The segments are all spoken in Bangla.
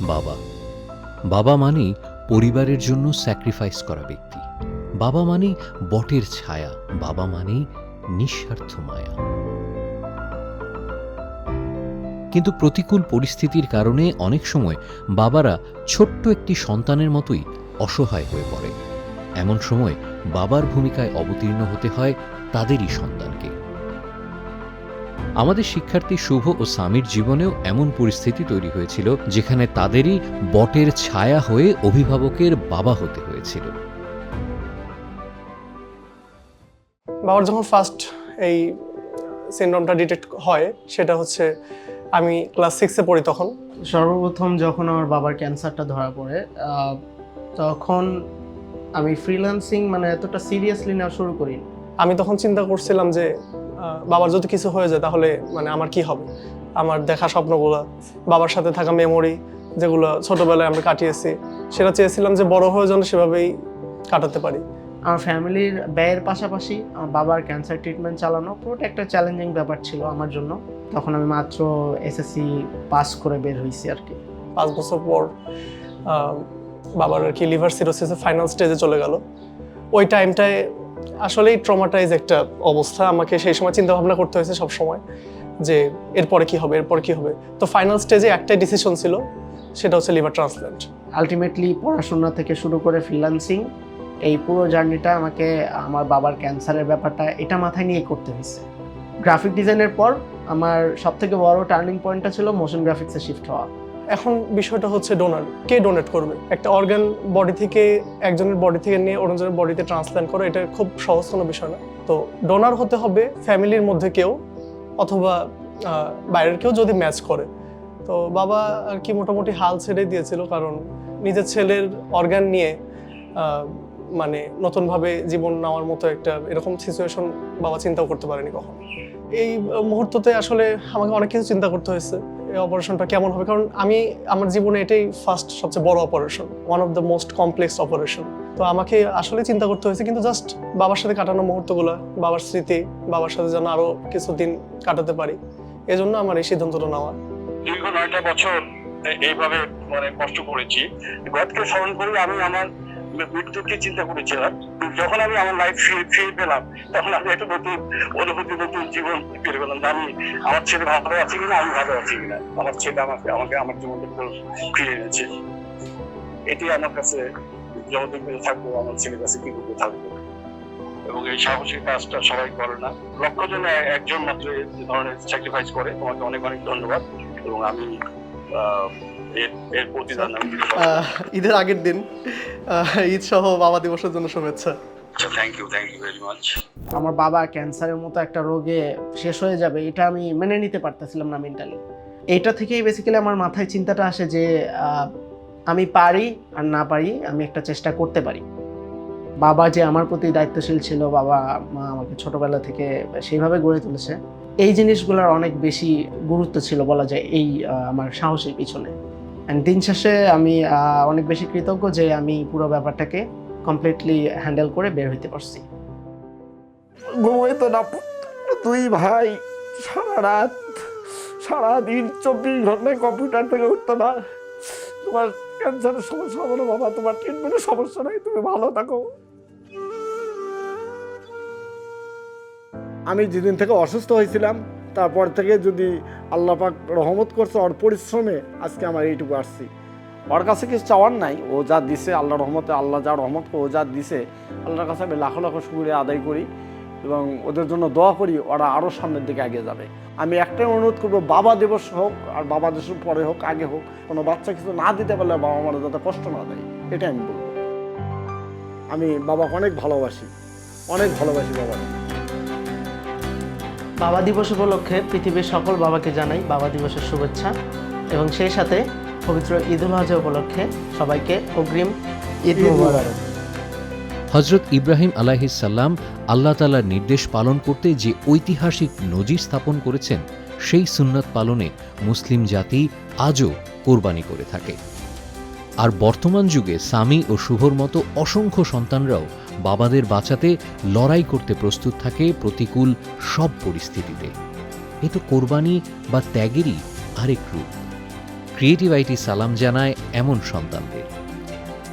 বাবা। বাবা মানেই পরিবারের জন্য স্যাক্রিফাইস করা ব্যক্তি। বাবা মানেই বটের ছায়া। বাবা মানেই নিঃস্বার্থ মায়া। কিন্তু প্রতিকূল পরিস্থিতির কারণে অনেক সময় বাবারা ছোট্ট একটি সন্তানের মতোই অসহায় হয়ে পড়ে। এমন সময় বাবার ভূমিকায় অবতীর্ণ হতে হয় তাদেরই সন্তানকে। আমাদের শিক্ষার্থী শুভ ও স্বামীর জীবনেও এমন পরিস্থিতি তৈরি হয়েছিল যেখানে তাদেরই বটের ছায়া হয়ে অভিভাবকের বাবা হতে হয়েছিল। বাবার যখন ফার্স্ট এই সিনড্রোমটা ডিটেক্ট হয় সেটা হচ্ছে আমি ক্লাস সিক্সে পড়ি তখন। সর্বপ্রথম যখন আমার বাবার ক্যান্সারটা ধরা পড়ে তখন আমি ফ্রিল্যান্সিং মানে এতটা সিরিয়াসলি নেওয়া শুরু করি আমি তখন চিন্তা করছিলাম যে বাবার যদি কিছু হয়ে যায় তাহলে মানে আমার কি হবে? আমার দেখা স্বপ্নগুলো বাবার সাথে থাকা মেমোরি যেগুলো ছোটবেলায় আমরা কাটিয়েছি সেটা চেয়েছিলাম যে বড় হয়ে যেন সেভাবেই কাটাতে পারি। আমার ফ্যামিলির ব্যয়ের পাশাপাশি আমার বাবার ক্যান্সার ট্রিটমেন্ট চালানো পুরোটা একটা চ্যালেঞ্জিং ব্যাপার ছিল আমার জন্য। তখন আমি মাত্র এসএসসি পাস করে বের হয়েছি আর কি। পাঁচ বছর পর বাবার আর কি লিভার সিরোসিসের ফাইনাল স্টেজে চলে গেল। ওই টাইমটায় আসলেই ট্রমাটাইজ একটা অবস্থা। আমাকে সেই সময় চিন্তা ভাবনা করতে হয়েছে সব সময় যে এরপরে কি হবে, এরপর কি হবে। তো ফাইনাল স্টেজে একটাই ডিসিশন ছিল, সেটা হচ্ছে লিভার ট্রান্সপ্ল্যান্ট আলটিমেটলি পড়াশোনা থেকে শুরু করে ফ্রিল্যান্সিং এই পুরো জার্নিটা আমাকে, আমার বাবার ক্যান্সারের ব্যাপারটা, এটা মাথায় নিয়ে করতে হয়েছে। গ্রাফিক ডিজাইনের পর, আমার সবথেকে বড় টার্নিং পয়েন্টটা ছিল মোশন গ্রাফিক্সে শিফট হওয়া। এখন বিষয়টা হচ্ছে ডোনার কে ডোনেট করবে? একটা অর্গান বডি থেকে একজনের বডি থেকে নিয়ে অন্যজনের বডিতে ট্রান্সপ্ল্যান্ট করা, এটা খুব সহজ কোনো বিষয় না। তো ডোনার হতে হবে ফ্যামিলির মধ্যে কেউ অথবা বাইরের কেউ যদি ম্যাচ করে। তো বাবা আর কি মোটামুটি হাল ছেড়ে দিয়েছিল কারণ নিজের ছেলের অর্গান নিয়ে মানে নতুনভাবে জীবন নেওয়ার মতো একটা এরকম সিচুয়েশন বাবা চিন্তাও করতে পারেনি কখনো। এই মুহূর্ততে আসলে আমাকে অনেক কিছু চিন্তা করতে হয়েছে। এই অপারেশনটা কেমন হবে? কারণ আমি, আমার জীবনে এটাই ফার্স্ট সবচেয়ে বড় operation one of the most complex operation তো আমাকে আসলে চিন্তা করতে হয়েছে, কিন্তু জাস্ট বাবার সাথে কাটানো মুহূর্তগুলো, বাবার স্মৃতি, বাবার সাথে যেন আরও কিছুদিন কাটাতে পারি, এজন্য আমার এই সিদ্ধান্তটা নেওয়া। দীর্ঘ নয়টা বছর এইভাবে মানে কষ্ট করেছি। গদকে স্মরণ করে, আমি আমার মৃত্যুকে চিন্তা করেছিলাম। যখন আমি আমার লাইফ ফিরে ফিরে পেলাম, তখন আমি একটা নতুন অনুভূতি, নতুন জীবন ফিরে পেলাম আমি, আমার ছেলে ভালো আছে কিনা, আমি ভালো আছি কিনা। আমার ছেলে আমাকে আমাকে, আমার ফেরত ফিরে এনেছে। এটি আমার কাছে যতদিন বেঁচে থাকব, আমার ছেলের কাছে কি করতে থাকব। এবং এই সাহসী কাজটা সবাই করে না। লক্ষ্য জনে একজন মাত্র ধরনের স্যাক্রিফাইস করে। তোমাকে অনেক অনেক ধন্যবাদ। এবং আমি এর প্রতিদান ঈদের আগের দিন ঈদ সহ বাবা দিবসের জন্য শুভেচ্ছা। আচ্ছা thank you thank you very much আমার বাবা ক্যান্সারের মতো একটা রোগে শেষ হয়ে যাবে এটা আমি মেনে নিতে পারতেছিলাম না মেন্টালি এইটা থেকেই বেসিক্যালি আমার মাথায় চিন্তাটা আসে যে আমি পারি আর না পারি আমি একটা চেষ্টা করতে পারি। বাবা যে আমার প্রতি দায়িত্বশীল ছিল বাবা মা আমাকে ছোটবেলা থেকে সেইভাবে গড়ে তুলেছে। এই জিনিসগুলোর অনেক বেশি গুরুত্ব ছিল বলা যায় এই আমার সাহসের পিছনে। অ্যান্ড দিন শেষে আমি অনেক বেশি কৃতজ্ঞ যে আমি পুরো ব্যাপারটাকে কমপ্লিটলি হ্যান্ডেল করে বের হইতে পারছি। ঘুমাইতো না দুই ভাই, সারা রাত সারাদিন চব্বিশ ঘন্টায় কম্পিউটার থেকে উঠতো না তোমার ক্যান্সারের সমস্যা হবে না বাবা, তোমার ট্রিটমেন্টের সমস্যা নাই, তুমি ভালো থাকো। আমি যেদিন থেকে অসুস্থ হয়েছিলাম, তারপর থেকে যদি আল্লাহ পাক রহমত করছে, ওর পরিশ্রমে আজকে আমার এইটুকু আসছি। ওর কাছে কিছু চাওয়ার নাই, ও যা দিছে আল্লাহ রহমতে, আল্লাহ যা রহমত ও যা দিছে, আল্লাহর কাছে আমি লাখো লাখো শুক্রিয়া আদায় করি এবং ওদের জন্য দোয়া করি, ওরা আরও সামনের দিকে এগিয়ে যাবে। আমি একটাই অনুরোধ করব, বাবা দিবস হোক আর বাবা দিবস পরে হোক, আগে হোক, কোনো বাচ্চা কিছু না দিতে পারলে বাবা মারা যাতে কষ্ট না দেয়, এটাই আমি বলব। আমি বাবাকে অনেক ভালোবাসি অনেক ভালোবাসি বাবা বাবা দিবস উপলক্ষে পৃথিবীর সকল বাবাকে জানাই বাবা দিবসের শুভেচ্ছা এবং সেই সাথে পবিত্র ঈদ উল আজহা উপলক্ষে সবাইকে অগ্রিম ঈদ ঈদ মুবারক। হজরত ইব্রাহিম আলাহিসাল্লাম আল্লাহ তালার নির্দেশ পালন করতে যে ঐতিহাসিক নজির স্থাপন করেছেন সেই সুন্নাত পালনে মুসলিম জাতি আজও কোরবানি করে থাকে। আর বর্তমান যুগে সামি ও শুভর মতো অসংখ্য সন্তানরাও বাবাদের বাঁচাতে লড়াই করতে প্রস্তুত থাকে প্রতিকূল সব পরিস্থিতিতে। এ তো কোরবানি বা ত্যাগেরই আরেক রূপ। ক্রিয়েটিভ আইটি সালাম জানায় এমন সন্তানদের।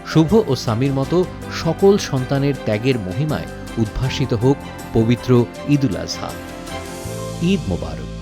শুভ ও সামির মতো সকল সন্তানের ত্যাগের মহিমায় উদ্ভাসিত হোক পবিত্র ঈদুল আজহা। ঈদ মোবারক।